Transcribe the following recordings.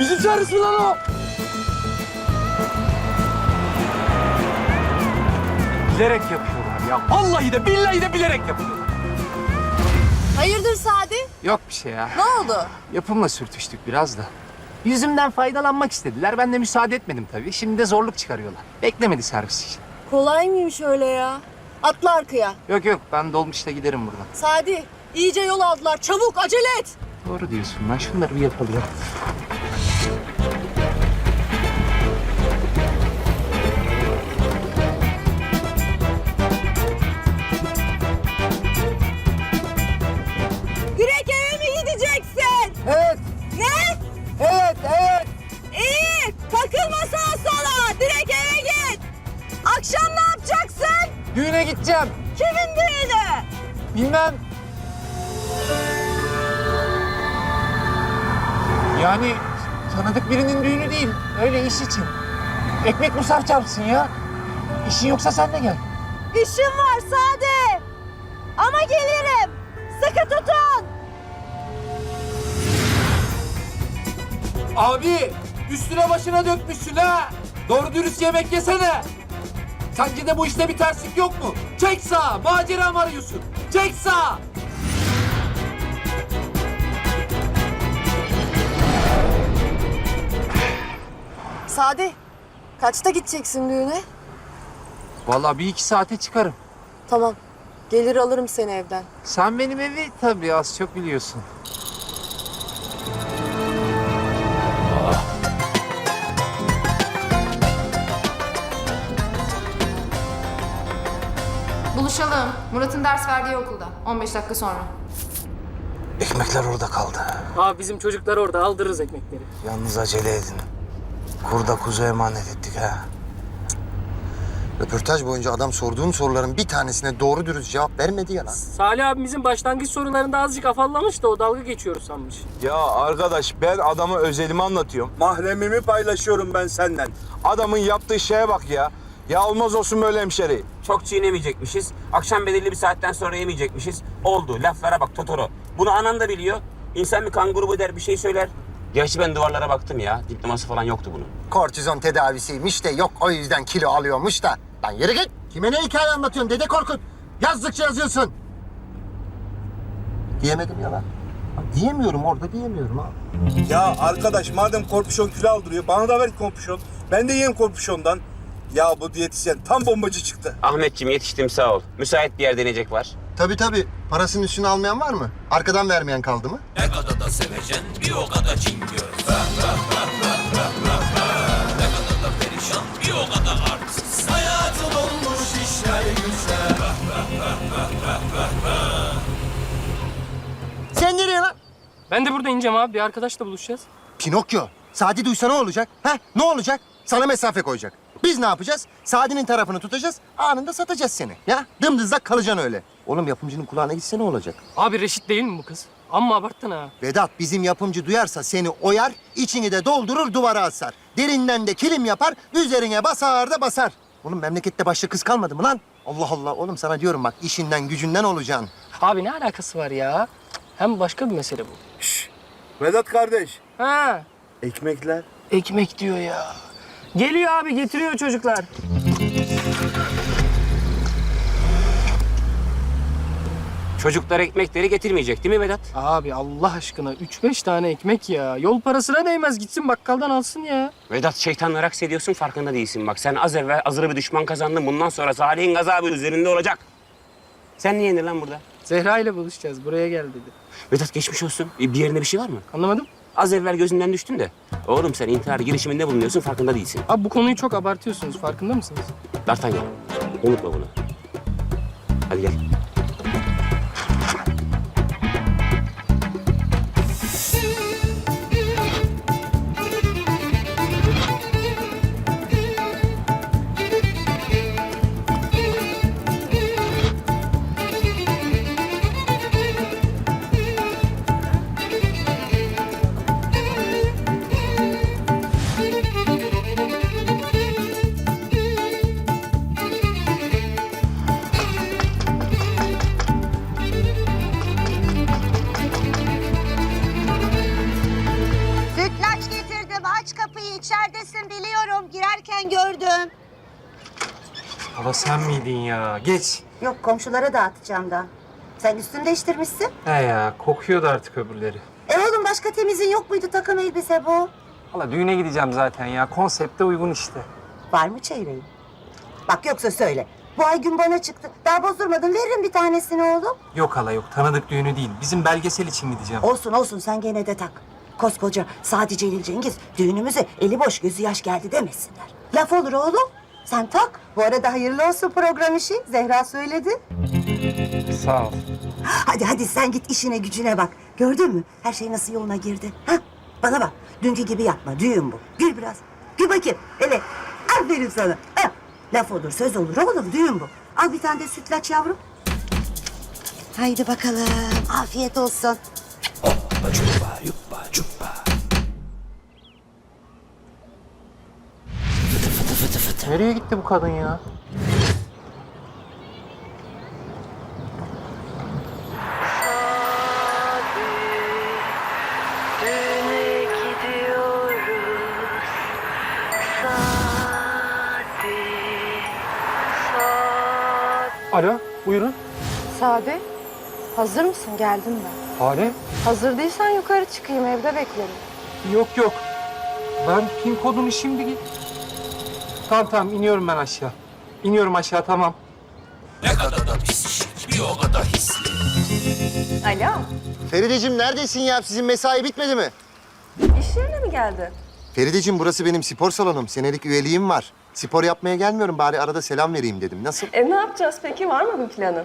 Bizi çağırsın lan o. Bilerek yapıyorlar ya. Vallahi de billahi de bilerek yapıyorlar. Hayırdır Sadi? Yok bir şey ya. Ne oldu? Yapımla sürtüştük biraz da. Yüzümden faydalanmak istediler. Ben de müsaade etmedim tabii. Şimdi de zorluk çıkarıyorlar. Beklemedi servis için. Kolay mıymış öyle ya? Atla arkaya. Yok yok ben dolmuşta giderim buradan. Sadi iyice yol aldılar. Çabuk acele et. Doğru diyorsun lan. Şunları bir yapalım. Düğüne gideceğim. Kimin düğünü? Bilmem. Yani tanıdık birinin düğünü değil. Öyle iş için. Ekmek musaf çarpsın ya. İşin yoksa sen de gel. İşim var Sadi. Ama gelirim. Sıkı tutun. Abi üstüne başına dökmüşsün ha. Doğru dürüst yemek yesene. Sence de bu işte bir terslik yok mu? Çek sağa. Macera mı arıyorsun? Çek sağa. Sadi kaçta gideceksin düğüne? Vallahi bir iki saate çıkarım. Tamam. Gelir alırım seni evden. Sen benim evi tabii az çok biliyorsun. Buluşalım. Murat'ın ders verdiği okulda. 15 dakika sonra. Ekmekler orada kaldı. Abi bizim çocuklar orada aldırırız ekmekleri. Yalnız acele edin. Kurda kuzu emanet ettik ha. Röportaj boyunca adam sorduğum soruların bir tanesine doğru dürüst cevap vermedi ya lan. Salih abimizin başlangıç sorularında azıcık afallamış da o dalga geçiyoruz sanmış. Ya arkadaş ben adama özelimi anlatıyorum. Mahremimi paylaşıyorum ben senden. Adamın yaptığı şeye bak ya. Ya olmaz olsun böyle hemşeri. Çok çiğnemeyecekmişiz. Akşam belirli bir saatten sonra yemeyecekmişiz. Oldu. Laflara bak Totoro. Bunu anan da biliyor. İnsan bir kan grubu der bir şey söyler. Gerçi ben duvarlara baktım ya. Diploması falan yoktu bunun. Kortizon tedavisiymiş de yok o yüzden kilo alıyormuş da. Lan yürü git. Kime ne hikaye anlatıyorsun Dede Korkut? Yazdıkça yazıyorsun. Diyemedim ya lan. Diyemiyorum orada diyemiyorum ha. Ya arkadaş madem korpişon kilo aldırıyor bana da ver korpişon. Ben de yiyeyim korpişondan. Ya bu diyetisyen tam bombacı çıktı. Ahmetciğim yetiştim sağ ol. Müsait bir yer deneyecek var. Tabii tabii. Parasının üstüne almayan var mı? Arkadan vermeyen kaldı mı? Sen nereye lan? Ben de burada ineceğim abi. Bir arkadaşla buluşacağız. Pinokyo. Sadi duysa ne olacak? Ha? Ne olacak? Sana mesafe koyacak. Biz ne yapacağız? Sadi'nin tarafını tutacağız, anında satacağız seni. Ya dımdızlak kalacaksın öyle. Oğlum yapımcının kulağına gitse ne olacak? Abi Reşit değil mi bu kız? Amma abarttın ha. Vedat bizim yapımcı duyarsa seni oyar, içini de doldurur duvara asar. Derinden de kilim yapar, üzerine basar da basar. Oğlum memlekette başka kız kalmadı mı lan? Allah Allah oğlum sana diyorum bak işinden gücünden olacaksın. Abi ne alakası var ya? Hem başka bir mesele bu. Vedat kardeş. Ha, Ekmekler. ekmek diyor ya. Geliyor abi getiriyor çocuklar. Çocuklar ekmekleri getirmeyecek değil mi Vedat? Abi Allah aşkına 3-5 tane ekmek ya. Yol parasına değmez gitsin bakkaldan alsın ya. Vedat şeytanla raks ediyorsun farkında değilsin. Bak sen az evvel azılı bir düşman kazandın. Bundan sonra Salih'in gazabı üzerinde olacak. Sen niye indin lan burada? Zehra ile buluşacağız buraya gel dedi. Vedat geçmiş olsun. Bir yerinde bir şey var mı? Anlamadım. Az evvel gözünden düştün de. Oğlum sen intihar girişiminde bulunuyorsun farkında değilsin. Abi bu konuyu çok abartıyorsunuz farkında mısınız? D'Artagnan unutma bunu. Hadi gel. Hala sen miydin ya? Geç. Yok komşulara dağıtacağım da. Sen üstünü değiştirmişsin. He ya kokuyordu artık öbürleri. E oğlum başka temizin yok muydu takım elbise bu? Hala düğüne gideceğim zaten ya. Konsepte uygun işte. Var mı çeyreğin? Bak yoksa söyle. Bu ay gün bana çıktı. Daha bozdurmadın veririm bir tanesini oğlum. Yok hala yok. Tanıdık düğünü değil. Bizim belgesel için gideceğim. Olsun olsun sen gene de tak. Koskoca Sadi Celil Cengiz düğünümüze eli boş gözü yaş geldi demesinler. Laf olur oğlum. Sen tak. Bu arada hayırlı olsun program işi. Zehra söyledi. Sağ ol. Hadi hadi sen git işine gücüne bak. Gördün mü? Her şey nasıl yoluna girdi. Ha? Bana bak. Dünkü gibi yapma. Düğün bu. Gül biraz. Gül bakayım. Hele. Aferin sana. Ha? Laf olur, söz olur oğlum. Düğün bu. Al bir tane de sütlaç yavrum. Haydi bakalım. Afiyet olsun. Nereye gitti bu kadın ya? Alo, buyurun. Sade, hazır mısın? Geldim ben. Hale? Hazır değilsen yukarı çıkayım, evde beklerim. Yok yok. Ben pin kodunu şimdi... Tamam tamam iniyorum ben aşağı. İniyorum aşağı tamam. Alo, Ferideciğim neredesin ya? Sizin mesai bitmedi mi? iş yerine mi geldin? Ferideciğim burası benim spor salonum. Senelik üyeliğim var. Spor yapmaya gelmiyorum bari arada selam vereyim dedim. Nasıl? E ne yapacağız peki? Var mı bir planın?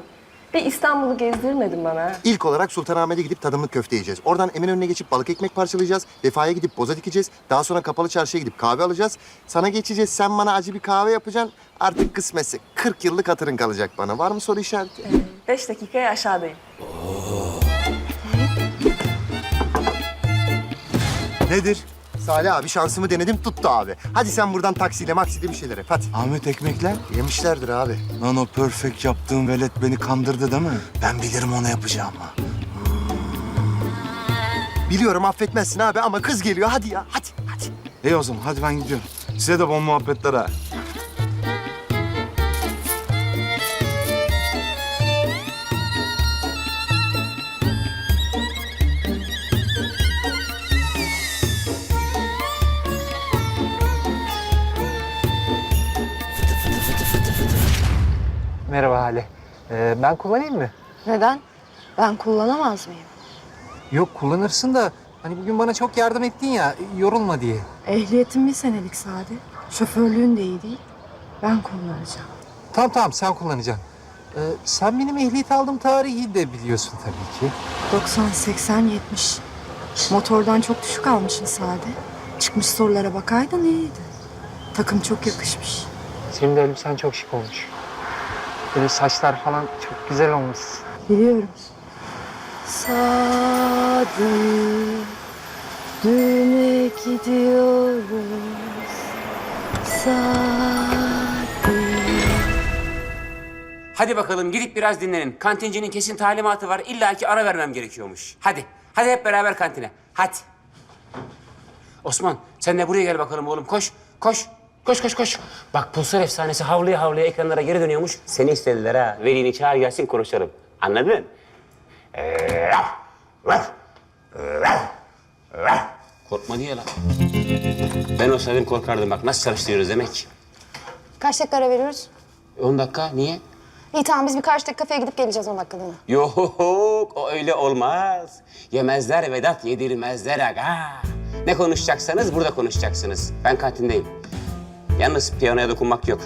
Bir İstanbul'u gezdirmedin bana. İlk olarak Sultanahmet'e gidip tadımlık köfte yiyeceğiz. Oradan Eminönü'ne geçip balık ekmek parçalayacağız. Vefa'ya gidip boza dikeceğiz. Daha sonra kapalı çarşıya gidip kahve alacağız. Sana geçeceğiz. Sen bana acı bir kahve yapacaksın. Artık kısmetse 40 yıllık hatırın kalacak bana. Var mı soru işareti? Beş dakikaya aşağıdayım. Nedir? Salih abi şansımı denedim tuttu abi. Hadi sen buradan taksiyle maksiyle bir şeyler yap hadi. Ahmet ekmekler. Yemişlerdir abi. Lan o perfect yaptığın velet beni kandırdı değil mi? Ben bilirim onu yapacağımı. Biliyorum affetmezsin abi ama kız geliyor hadi ya hadi hadi. İyi o zaman hadi ben gidiyorum. Size de bon muhabbetler ha. Merhaba Hale. Ee, ben kullanayım mı? Neden? Ben kullanamaz mıyım? Yok kullanırsın da hani bugün bana çok yardım ettin ya yorulma diye. Ehliyetim bir senelik Sade. Şoförlüğün de iyi değil. Ben kullanacağım. Tamam tamam sen kullanacaksın. Ee, sen benim ehliyet aldığım tarihi de biliyorsun tabii ki. 90, 80, 70. Motordan çok düşük almışsın Sade. Çıkmış sorulara bakaydın iyiydi. Takım çok yakışmış. Senin de elbisen çok şık olmuş. Böyle saçlar falan çok güzel olmuş. Biliyorum. Sade, düğüne gidiyoruz. Sade. Hadi bakalım gidip biraz dinlenin. Kantincinin kesin talimatı var. İlla ki ara vermem gerekiyormuş. Hadi. Hadi hep beraber kantine. Hadi. Osman sen de buraya gel bakalım oğlum. Koş. Koş. Koş koş koş. Bak Pulsar efsanesi havlaya havlaya ekranlara geri dönüyormuş. Seni istediler ha. Velini çağır gelsin konuşalım. Anladın? Ee. Korkma diye lan. Ben olsaydım korkardım bak nasıl çalıştırıyoruz demek. Kaç dakika ara veriyoruz? 10 dakika niye? İyi tamam biz birkaç dakika kafeye gidip geleceğiz 10 dakikalığına. Yok o öyle olmaz. Yemezler Vedat yedirmezler aga. Ne konuşacaksanız burada konuşacaksınız. Ben kantindeyim. Yalnız piyanoya dokunmak yok.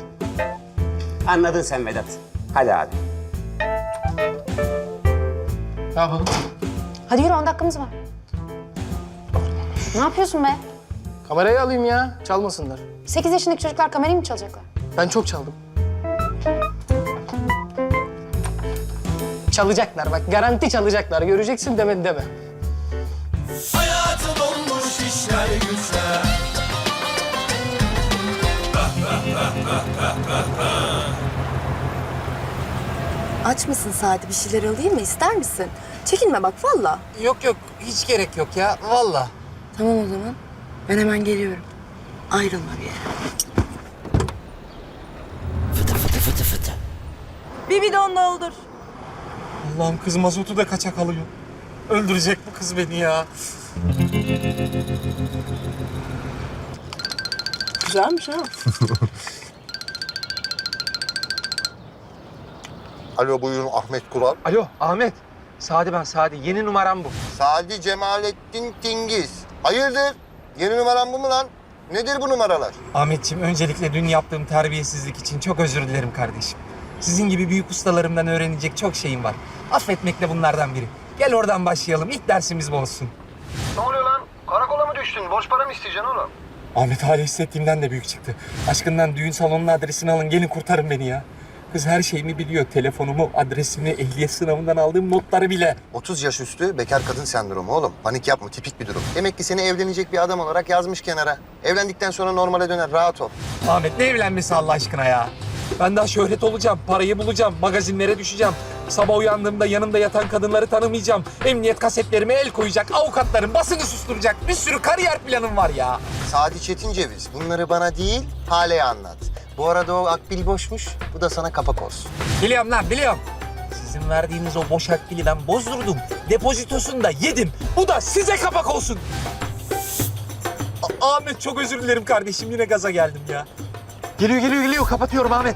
Anladın sen Vedat. Hadi abi. Ne yapalım? Hadi yürü 10 dakikamız var. Ne yapıyorsun be? Kamerayı alayım ya. Çalmasınlar. 8 yaşındaki çocuklar kamerayı mı çalacaklar? Ben çok çaldım. Çalacaklar bak garanti çalacaklar. Göreceksin demedi deme. Aç mısın Sadi? Bir şeyler alayım mı? İster misin? Çekinme bak valla. Yok yok hiç gerek yok ya valla. Tamam o zaman. Ben hemen geliyorum. Ayrılma bir yere. Bir bidon doldur. Allah'ım kız mazotu da kaçak alıyor. Öldürecek bu kız beni ya. Güzelmiş ha. Alo buyurun Ahmet Kural. Alo Ahmet. Sadi ben Sadi. Yeni numaram bu. Sadi Cemalettin Tingiz. Hayırdır? Yeni numaran bu mu lan? Nedir bu numaralar? Ahmetciğim öncelikle dün yaptığım terbiyesizlik için çok özür dilerim kardeşim. Sizin gibi büyük ustalarımdan öğrenecek çok şeyim var. Affetmek de bunlardan biri. Gel oradan başlayalım. İlk dersimiz bu olsun. Ne oluyor lan? Karakola mı düştün? Borç para mı isteyeceksin oğlum? Ahmet hali hissettiğimden de büyük çıktı. Aşkından düğün salonunun adresini alın gelin kurtarın beni ya. Kız her şeyimi biliyor. Telefonumu, adresimi, ehliyet sınavından aldığım notları bile. 30 yaş üstü bekar kadın sendromu oğlum. Panik yapma tipik bir durum. Demek ki seni evlenecek bir adam olarak yazmış kenara. Evlendikten sonra normale döner rahat ol. Ahmet ne evlenmesi Allah aşkına ya? Ben daha şöhret olacağım, parayı bulacağım, magazinlere düşeceğim. Sabah uyandığımda yanımda yatan kadınları tanımayacağım. Emniyet kasetlerime el koyacak, avukatların basını susturacak. Bir sürü kariyer planım var ya. Sadi Çetin Ceviz bunları bana değil Hale'ye anlat. Bu arada o akbil boşmuş. Bu da sana kapak olsun. Biliyorum lan biliyorum. Sizin verdiğiniz o boş akbili ben bozdurdum. Depozitosunu da yedim. Bu da size kapak olsun. A- Ahmet çok özür dilerim kardeşim. Yine gaza geldim ya. Geliyor geliyor geliyor. Kapatıyorum Ahmet.